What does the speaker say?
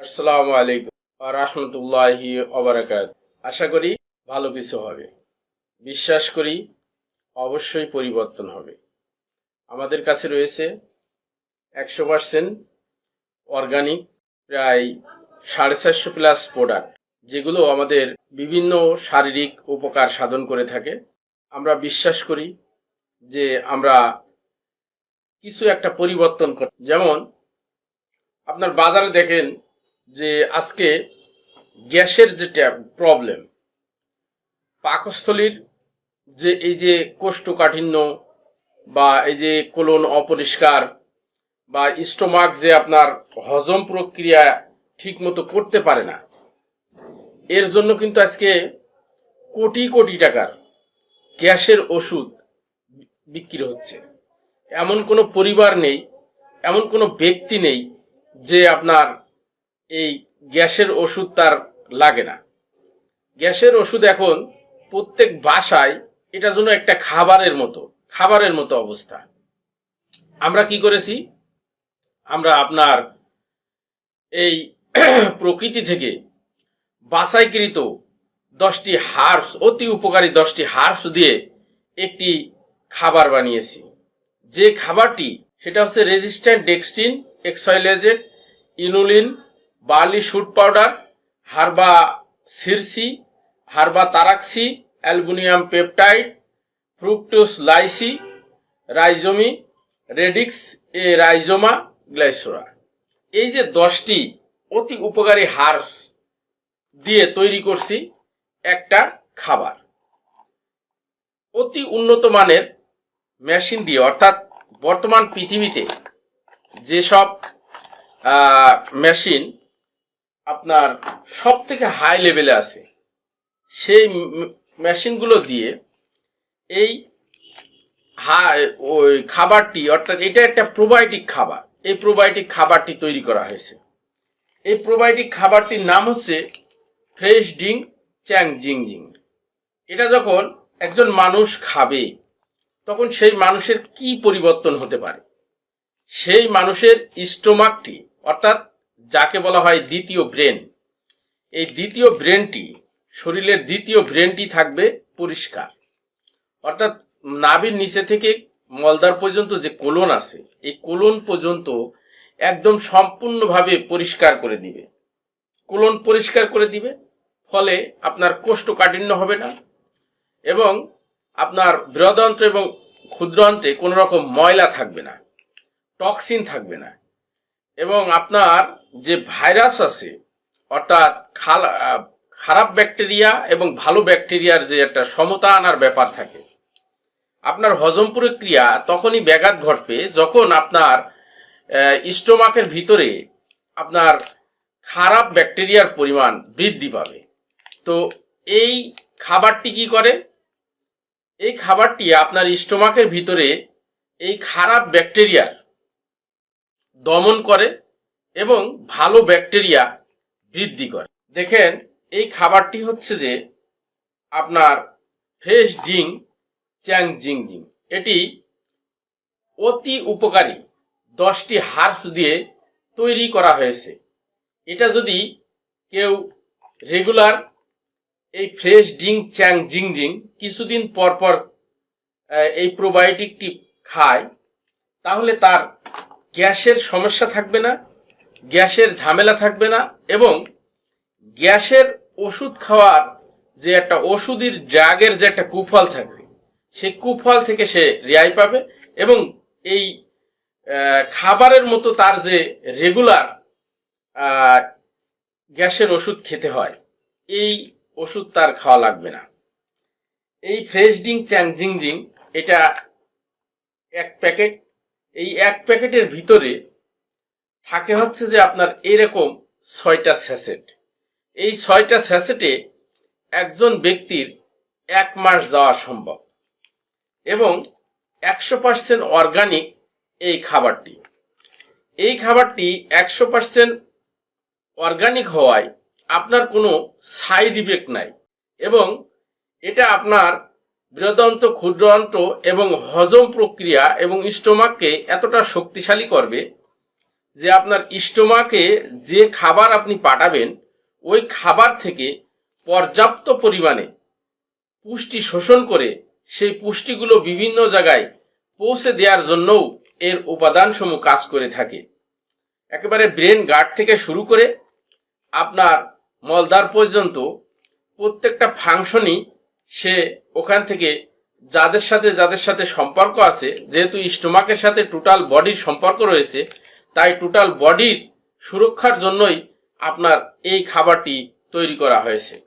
আসসালামু আলাইকুম রহমতুল্লাহি অবরাকাত আশা করি ভালো কিছু হবে। বিশ্বাস করি অবশ্যই পরিবর্তন হবে। আমাদের কাছে রয়েছে একশো পার্সেন্ট অর্গানিক প্রায় সাড়ে চারশো প্লাস প্রোডাক্ট, যেগুলো আমাদের বিভিন্ন শারীরিক উপকার সাধন করে থাকে। আমরা বিশ্বাস করি যে আমরা কিছু একটা পরিবর্তন কর যেমন আপনার বাজারে দেখেন যে আজকে গ্যাসের যেটা প্রবলেম, পাকস্থলীর যে এই যে কোষ্ঠকাঠিন্য বা এই যে কোলন অপরিষ্কার বা স্টোমাক যে আপনার হজম প্রক্রিয়া ঠিকমতো করতে পারে না, এর জন্য কিন্তু আজকে কোটি কোটি টাকার গ্যাসের ওষুধ বিক্রি হচ্ছে। এমন কোনো পরিবার নেই, এমন কোনো ব্যক্তি নেই যে আপনার এই গ্যাসের ওষুধ তার লাগে না। গ্যাসের ওষুধ এখন প্রত্যেক বাসায় এটা জন্য একটা খাবারের মতো খাবারের মতো অবস্থা। আমরা কি করেছি? আমরা আপনার এই প্রকৃতি থেকে বাছাইকৃত দশটি হার্বস, অতি উপকারী দশটি হার্বস দিয়ে একটি খাবার বানিয়েছি। যে খাবারটি, সেটা হচ্ছে রেজিস্ট্যান্ট ডেক্সটিন, এক্সয়েলেজেড, ইনুলিন বার্লি শুট পাউডার, হারবা সিরসি, হারবা তারাক্সি অ্যালবুনিয়াম পেপটাইড, ফ্রুক্টোস লাইসি, রাইজোমি, রেডিক্স, এ রাইজোমা, গ্লাইসোরা। এই যে দশটি অতি উপকারী হার্বস দিয়ে তৈরি করছি একটা খাবার। অতি উন্নত মানের মেশিন দিয়ে, অর্থাৎ বর্তমান পৃথিবীতে যেসব মেশিন আপনার সব থেকে হাই লেভেলে আছে। সেই মেশিনগুলো দিয়ে এই ওই খাবারটি, অর্থাৎ এটা একটা প্রোবায়োটিক খাবার। এই প্রোবায়োটিক খাবারটি তৈরি করা হয়েছে। এই প্রোবায়োটিক খাবারটির নাম হচ্ছে ফ্রেশ ডিং চ্যাং জিং জিং এটা যখন একজন মানুষ খাবে, তখন সেই মানুষের কি পরিবর্তন হতে পারে? সেই মানুষের স্টোমাকটি অর্থাৎ যাকে বলা হয় দ্বিতীয় ব্রেন। এই দ্বিতীয় ব্রেনটি শরীরের দ্বিতীয় ব্রেনটি থাকবে পরিষ্কার। অর্থাৎ নাভির নিচে থেকে মলদার পর্যন্ত যে কোলন আছে, এই কোলন পর্যন্ত একদম সম্পূর্ণভাবে পরিষ্কার করে দিবে। কোলন পরিষ্কার করে দিবে, ফলে আপনার কোষ্ঠকাঠিন্য হবে না এবং আপনার বৃহদন্ত্র এবং ক্ষুদ্রান্তে কোনো রকম ময়লা থাকবে না, টক্সিন থাকবে না। এবং আপনার যে ভাইরাস আছে, অর্থাৎ খারাপ ব্যাকটেরিয়া এবং ভালো ব্যাকটেরিয়ার যে একটা সমতা আনার ব্যাপার থাকে, আপনার হজম প্রক্রিয়া তখনই ব্যাঘাত ঘটবে যখন আপনার স্টোমাকের ভিতরে আপনার খারাপ ব্যাকটেরিয়ার পরিমাণ বৃদ্ধি পাবে। তো এই খাবারটি কি করে? এই খাবারটি আপনার স্টোমাকের ভিতরে এই খারাপ ব্যাকটেরিয়ার দমন করে এবং ভালো ব্যাকটেরিয়া বৃদ্ধি করে। দেখেন, এই খাবারটি হচ্ছে যে আপনার ফ্রেশ ডিং চ্যাং জিং জিং এটি অতি উপকারী। দশটি হার্বস দিয়ে তৈরি করা হয়েছে। এটা যদি কেউ রেগুলার এই ফ্রেশ ডিং চ্যাং জিং জিং কিছুদিন পর পর এই প্রোবায়োটিকটি খায়, তাহলে তার গ্যাসের সমস্যা থাকবে না, গ্যাসের ঝামেলা থাকবে না এবং গ্যাসের ওষুধ খাওয়ার যে একটা ওষুধের ড্রাগের যে একটা কুফল থাকবে সেই কুফল থেকে সে রেহাই পাবে এবং এই খাবারের মতো তার যে রেগুলার গ্যাসের ওষুধ খেতে হয়, এই ওষুধ তার খাওয়া লাগবে না। এই ফ্রেশ ডিং চ্যাং, জিং জিং, এটা এক প্যাকেট এই এক প্যাকেটের ভিতরে থাকে হচ্ছে যে আপনার এরকম ছয়টা স্যাসেট। এই ছয়টা স্যাসেটে একজন ব্যক্তির এক মাস যাওয়া সম্ভব এবং একশো পার্সেন্ট অর্গানিক এই খাবারটি। এই খাবারটি একশো পার্সেন্ট অর্গানিক হওয়ায় আপনার কোনো সাইড ইফেক্ট নাই এবং এটা আপনার বৃহদন্ত, ক্ষুদ্রান্ত এবং হজম প্রক্রিয়া এবং স্টোমাককে এতটা শক্তিশালী করবে যে আপনার স্টোমাকে যে খাবার আপনি পাঠাবেন, ওই খাবার থেকে পর্যাপ্ত পরিমাণে পুষ্টি শোষণ করে সেই পুষ্টিগুলো বিভিন্ন জায়গায় পৌঁছে দেওয়ার জন্যও এর উপাদানসমূহ কাজ করে থাকে। একেবারে ব্রেন গার্ড থেকে শুরু করে আপনার মলদার পর্যন্ত প্রত্যেকটা ফাংশনই সে ওখান থেকে যাদের সাথে যাদের সাথে সম্পর্ক আছে, যেহেতু স্টোমাকের সাথে টোটাল বডির সম্পর্ক রয়েছে, তাই টোটাল বডির সুরক্ষার জন্যই আপনার এই খাবারটি তৈরি করা হয়েছে।